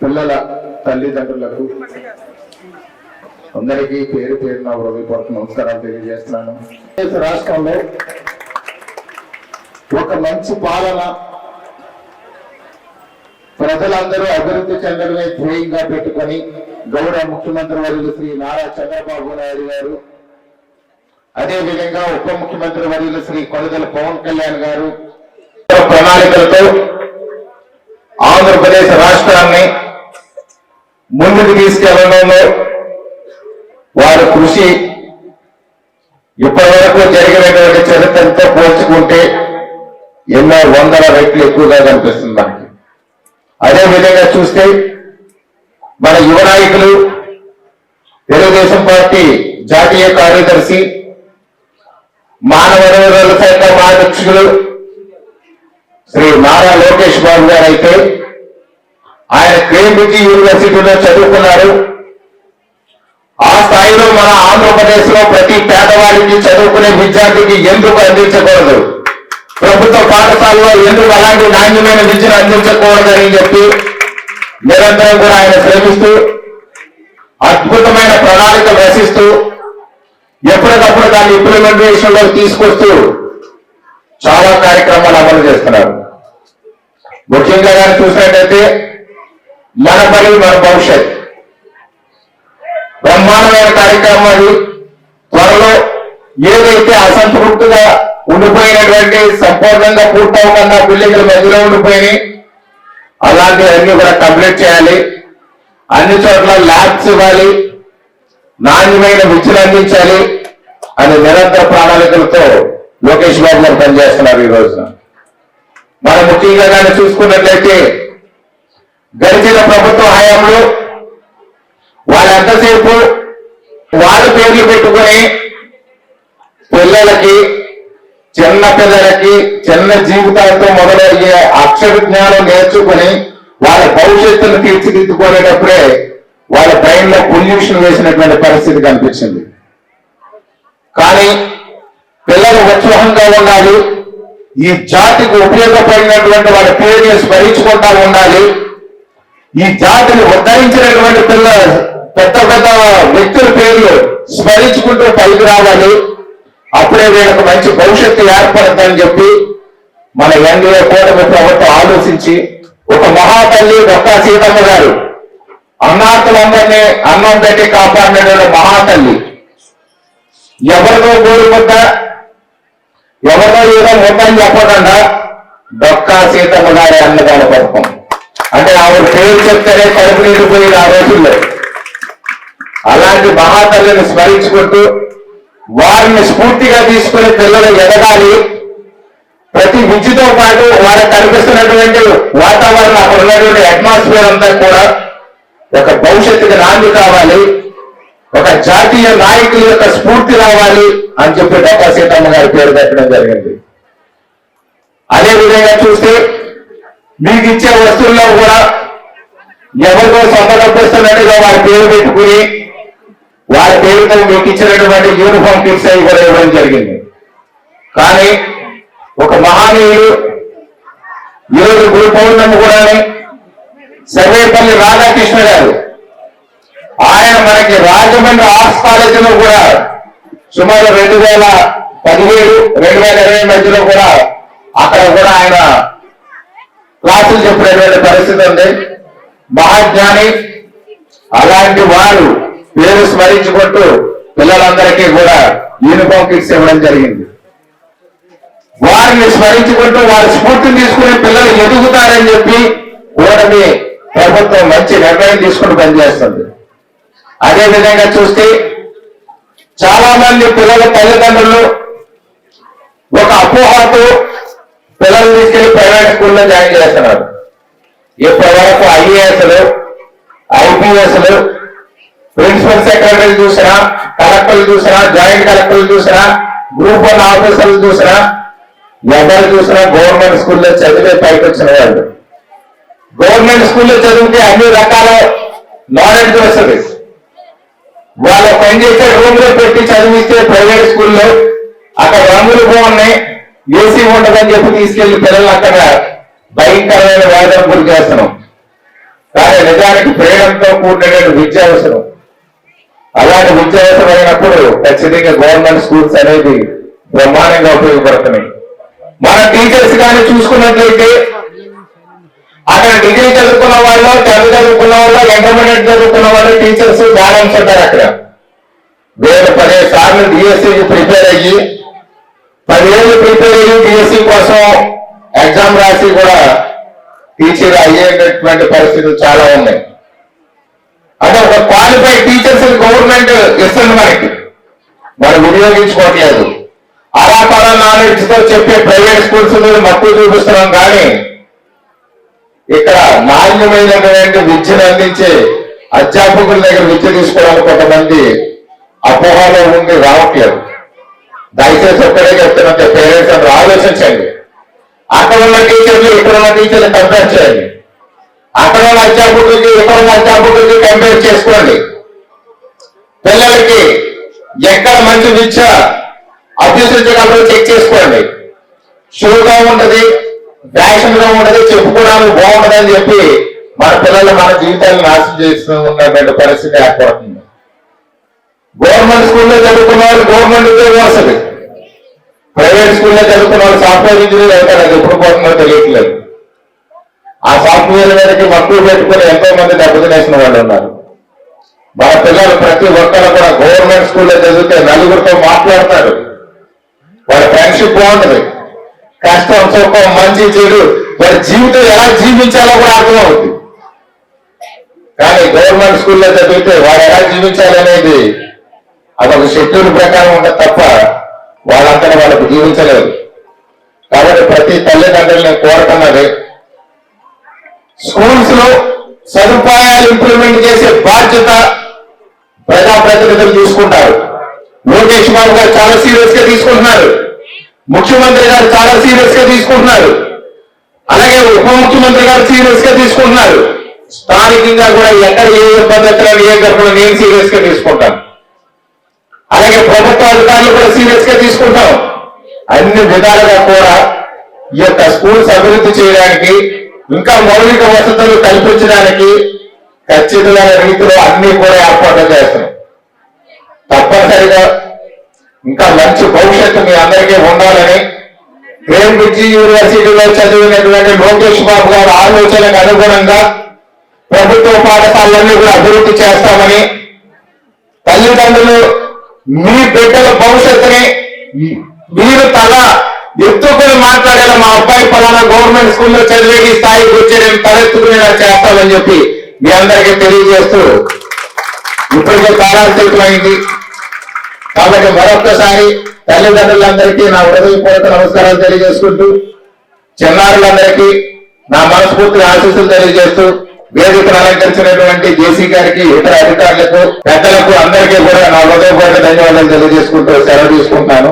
పిల్లల తల్లిదండ్రులకు అందరికీ పేరు పేరున హృదయపూర్వక నమస్కారాలు తెలియజేస్తున్నాను. రాష్ట్రంలో ఒక మంచి పాలన ప్రజలందరూ అభివృద్ధి చెందడమే ధ్యేయంగా పెట్టుకొని గౌరవ ముఖ్యమంత్రి వర్యులు శ్రీ నారా చంద్రబాబు నాయుడు గారు అదే విధంగా ఉప ముఖ్యమంత్రి వర్యులు శ్రీ కొనదల పవన్ కళ్యాణ్ గారు ప్రణాళికలతో ఆంధ్రప్రదేశ్ రాష్ట్రాన్ని ముందుకు తీసుకెళ్ళడంలో వారి కృషి ఇప్పటివరకు జరిగినటువంటి చరిత్రతో పోల్చుకుంటే ఎన్నో వందల రెట్లు ఎక్కువగా కనిపిస్తుంది మనకి. అదేవిధంగా చూస్తే మన యువ నాయకులు తెలుగుదేశం పార్టీ జాతీయ కార్యదర్శి మానవ వనరుల శాఖ మాధ్యక్షులు శ్రీ నారా లోకేష్ బాబు గారు అయితే ఆయన కేంబ్రిడ్జ్ యూనివర్సిటీలో చదువుకున్నారు. ఆ స్థాయిలో మన ఆంధ్రప్రదేశ్లో ప్రతి పేదవాడికి చదువుకునే విద్యార్థికి ఎందుకు అందించకూడదు? ప్రభుత్వ పాఠశాలలో ఎందుకు అలాంటి నాణ్యమైన విద్యను అందించకూడదని చెప్పి నిరంతరం కూడా ఆయన శ్రమిస్తూ అద్భుతమైన ప్రణాళిక రచిస్తూ ఎప్పటికప్పుడు దాన్ని ఇంప్లిమెంటేషన్లో తీసుకొస్తూ చాలా కార్యక్రమాలు అమలు చేస్తున్నారు. ముఖ్యంగా కానీ చూసినట్టయితే మన పని మన భవిష్యత్. బ్రహ్మాండమైన కార్యక్రమం త్వరలో ఏదైతే అసంతృప్తిగా ఉండిపోయినటువంటి సంపూర్ణంగా పూర్తవకుండా బిల్డింగ్ల మధ్యలో ఉండిపోయినాయి అలాంటివన్నీ కూడా కంప్లీట్ చేయాలి. అన్ని చోట్ల ల్యాబ్స్ ఇవ్వాలి. నాణ్యమైన విద్యలు అందించాలి అని నిరంతర ప్రణాళికలతో లోకేష్ బాబు గారు పనిచేస్తున్నారు ఈ రోజున. మనం ముఖ్యంగా కానీ చూసుకున్నట్లయితే గడిచిన ప్రభుత్వ హయాంలో వాళ్ళు ఎంతసేపు వాళ్ళ పేర్లు పెట్టుకొని పిల్లలకి చిన్న పిల్లలకి చిన్న జీవితాలతో మొదలయ్యే అక్షర జ్ఞానం నేర్చుకుని వాళ్ళ భవిష్యత్తును తీర్చిదిద్దుకునేటప్పుడే వాళ్ళ బ్రెయిన్లో పొల్యూషన్ వేసినటువంటి పరిస్థితి కనిపించింది. కానీ పిల్లలు ఉత్సాహంగా ఉండాలి ఈ జాతికి ఉపయోగపడినటువంటి వాళ్ళ పేరుని స్మరించుకుంటా ఉండాలి ఈ జాతిని ఉద్ధరించినటువంటి పిల్ల పెద్ద పెద్ద వ్యక్తుల పేర్లు స్మరించుకుంటూ పైకి రావాలి. అప్పుడే వీళ్ళకి మంచి భవిష్యత్తు ఏర్పడద్దని చెప్పి మన ఎన్డీఏ కూటమి ప్రభుత్వం ఆలోచించి ఒక మహాతల్లి డొక్కా సీతమ్మ గారు అన్నార్థులందరినీ అన్నం పెట్టి కాపాడినటువంటి మహాతల్లి. ఎవరితో కోరుకుంట ఎవరితో ఏదో ముద్దని చెప్పకుండా డొక్కా సీతమ్మ గారి అన్నదాన పథకం. ఆవిడ పేరు చెప్తేనే కడుపు నిండిపోయేది ఆ రోజుల్లో. అలాంటి మహాతల్లిని స్మరించుకుంటూ వారిని స్ఫూర్తిగా తీసుకుని పిల్లలు ఎదగాలి. ప్రతి విద్యతో పాటు వారికి కనిపిస్తున్నటువంటి వాతావరణం అక్కడ ఉన్నటువంటి అట్మాస్ఫియర్ అంతా కూడా ఒక భవిష్యత్తుకి నాంది కావాలి. ఒక జాతీయ నాయకుల యొక్క స్ఫూర్తి రావాలి అని చెప్పి డాక్టర్ సీతమ్మ గారి పేరు పెట్టడం జరిగింది. అదే విధంగా చూస్తే మీకు ఇచ్చే వస్తువుల్లో కూడా ఎవరికో సొంత డబ్బిస్తున్నట్టుగా వారి పేరు పెట్టుకుని వారి పేరుతో మీకు ఇచ్చినటువంటి యూనిఫామ్ కిట్స్ అవి కూడా ఇవ్వడం జరిగింది. కానీ ఒక మహానీయుడు ఈరోజు గురు పౌర్ణమి కూడా సర్వేపల్లి రాధాకృష్ణ గారు ఆయన మనకి రాజమండ్రి ఆర్ట్స్ కాలేజీలో కూడా సుమారు రెండు వేల పదిహేడు రెండు వేల ఇరవై మధ్యలో కూడా అక్కడ కూడా ఆయన క్లాసులు చెప్పినటువంటి పరిస్థితి ఉంది. మహాజ్ఞాని అలాంటి వారు పేరు స్మరించుకుంటూ పిల్లలందరికీ కూడా యూనిఫామ్ కిట్స్ ఇవ్వడం జరిగింది. వారిని స్మరించుకుంటూ వారి స్ఫూర్తిని తీసుకుని పిల్లలు ఎదుగుతారని చెప్పి కూడమి ప్రభుత్వం మంచి నిర్ణయం తీసుకుని పనిచేస్తుంది. అదే విధంగా చూస్తే చాలా మంది పిల్లల తల్లిదండ్రులు ఒక అపోహతో పిల్లలు తీసుకెళ్ళి ప్రైవేట్ స్కూల్లో జాయిన్ చేస్తున్నారు. ఇప్పటివరకు ఐఏఎస్లు ఐపీఎస్లు ప్రిన్సిపల్ సెక్రటరీ చూసినా కలెక్టర్లు చూసినా జాయింట్ కలెక్టర్లు చూసినా గ్రూప్ వన్ ఆఫీసర్లు చూసినా ఎవరు చూసినా గవర్నమెంట్ స్కూల్లో చదివే పైకి వచ్చిన వాళ్ళు. గవర్నమెంట్ స్కూల్లో చదివితే అన్ని రకాల నాలెడ్జ్ వస్తుంది. వాళ్ళు పనిచేసే రూమ్లో పెట్టి చదివిస్తే ప్రైవేట్ స్కూల్లో అక్కడ రంగులు బాగున్నాయి. ఏసీ ఉండదని చెప్పి తీసుకెళ్ళి పిల్లలు అక్కడ భయంకరమైన వేదన గురి చేస్తున్నాం. కానీ నిజానికి ప్రేరణతో కూడినటువంటి విద్య అవసరం. అలాంటి విద్య అవసరం అయినప్పుడు ఖచ్చితంగా గవర్నమెంట్ స్కూల్స్ అనేది బ్రహ్మాండంగా ఉపయోగపడుతున్నాయి. మన టీచర్స్ కానీ చూసుకున్నట్లయితే అక్కడ డిగ్రీ చదువుకున్న వాళ్ళు టెన్త్ చదువుకున్న వాళ్ళు ఇంటర్మీడియట్ చదువుకున్న వాళ్ళు టీచర్స్ బ్యాలెన్స్ ఉంటారు అక్కడ. వేలు పదిహేను సార్లు డిఎస్సికి ప్రిపేర్ అయ్యి పదివేలు ప్రిపేర్ అయ్యి కోసం ఎగ్జామ్ రాసి కూడా టీచర్ అయ్యేటటువంటి పరిస్థితులు చాలా ఉన్నాయి. అంటే ఒక క్వాలిఫైడ్ టీచర్స్ గవర్నమెంట్ ఇస్తుంది మనకి. మనం వినియోగించుకోవట్లేదు అలా పలా నాలెడ్జ్తో చెప్పే ప్రైవేట్ స్కూల్స్ మీద మక్కువ చూపిస్తున్నాం కానీ ఇక్కడ నాణ్యమైనటువంటి విద్యను అందించే అధ్యాపకుల దగ్గర విద్య తీసుకోవడానికి కొంతమంది అపోహలో ఉండి రావట్లేదు. దయచేసి ఒక్కడే చెప్తున్నా పేరెంట్స్ అందరూ ఆలోచించండి. అక్కడ ఉన్న టీచర్లు ఇక్కడ ఉన్న టీచర్లు కంపేర్ చేయండి. అక్కడ ఉన్న అధ్యాపకులకి ఇక్కడ ఉన్న అధ్యాపకులకి కంపేర్ చేసుకోండి. పిల్లలకి ఎక్కడ మంచి విద్య అభ్యసించగలరో చెక్ చేసుకోండి. షూగా ఉంటది ఫ్యాషన్గా ఉంటది చెప్పుకోవడానికి బాగుంటది అని చెప్పి మన పిల్లలు మన జీవితాన్ని నాశనం చేస్తూ ఉన్నటువంటి పరిస్థితి ఏర్పడుతుంది. గవర్నమెంట్ స్కూల్లో చదువుకున్న వాళ్ళు గవర్నమెంట్ ఉద్యోగం ప్రైవేట్ స్కూల్లో చదువుకున్న వాళ్ళు సాఫ్ట్వేర్ ఇంజనీర్ అవుతారు. అది ఎప్పుడు పోతుందో తెలియట్లేదు. ఆ సాఫ్ట్వేర్ మీదకి మక్కువ పెట్టుకుని ఎంతో మంది దెబ్బతినేసిన వాళ్ళు ఉన్నారు. మన పిల్లలు ప్రతి ఒక్కరు కూడా గవర్నమెంట్ స్కూల్లో చదివితే నలుగురితో మాట్లాడతారు. వాళ్ళ ఫ్రెండ్షిప్ బాగుంటుంది. కష్టం సుఖం మంచి చెడు వారి జీవితం ఎలా జీవించాలో కూడా అర్థమవుతుంది. కానీ గవర్నమెంట్ స్కూల్లో చదివితే వాడు ఎలా జీవించాలనేది అదొక షెడ్యూల్ ప్రకారం ఉంటే తప్ప వాళ్ళంతా వాళ్ళకు జీవించలేదు. కాబట్టి ప్రతి తల్లిదండ్రులని కోరుతున్నది స్కూల్స్లో సదుపాయాలు ఇంప్లిమెంట్ చేసే బాధ్యత ప్రజాప్రతినిధులు తీసుకుంటారు. లోకేష్ బాబు గారు చాలా సీరియస్గా తీసుకుంటున్నారు. ముఖ్యమంత్రి గారు చాలా సీరియస్గా తీసుకుంటున్నారు. అలాగే ఉప ముఖ్యమంత్రి గారు సీరియస్గా తీసుకుంటున్నారు. స్థానికంగా కూడా ఎక్కడ ఏ ఇబ్బంది వచ్చినా ఏ గర్భం నేను సీరియస్గా తీసుకుంటాను. అలాగే ప్రభుత్వ అధికారులు కూడా సీరియస్గా తీసుకుంటాం. అన్ని విధాలుగా కూడా ఈ యొక్క స్కూల్స్ అభివృద్ధి చేయడానికి ఇంకా మౌలిక వసతులు కల్పించడానికి ఖచ్చితమైన రీతిలో అన్ని కూడా ఏర్పాట్లు చేస్తున్నాం. తప్పనిసరిగా ఇంకా మంచి భవిష్యత్తు మీ అందరికీ ఉండాలని కేంబ్రిడ్జి యూనివర్సిటీలో చదివినటువంటి లోకేష్ బాబు గారి ఆలోచనకు అనుగుణంగా ప్రభుత్వ పాఠశాలన్నీ కూడా అభివృద్ధి చేస్తామని తల్లిదండ్రులు మీ బిడ్డల భవిష్యత్తుని మీరు తల ఎత్తుకుని మాట్లాడేలా మా అబ్బాయి పలానా గవర్నమెంట్ స్కూల్లో చదివే ఈ స్థాయికి వచ్చి నేను తలెత్తుకునేలా చేస్తామని చెప్పి మీ అందరికీ తెలియజేస్తూ ఇప్పటికే కాలాంతరికమైంది కాబట్టి మరొక్కసారి తల్లిదండ్రులందరికీ నా హృదయపూర్వక నమస్కారాలు తెలియజేసుకుంటూ చిన్నారులందరికీ నా మనస్ఫూర్తి ఆశీస్సులు తెలియజేస్తూ వేదికను అలంకరించినటువంటి జేసీ గారికి ఇతర అధికారులకు పెద్దలకు అందరికీ కూడా నా హృదయపూర్వక ధన్యవాదాలు తెలియజేసుకుంటూ సెలవు తీసుకుంటున్నాను.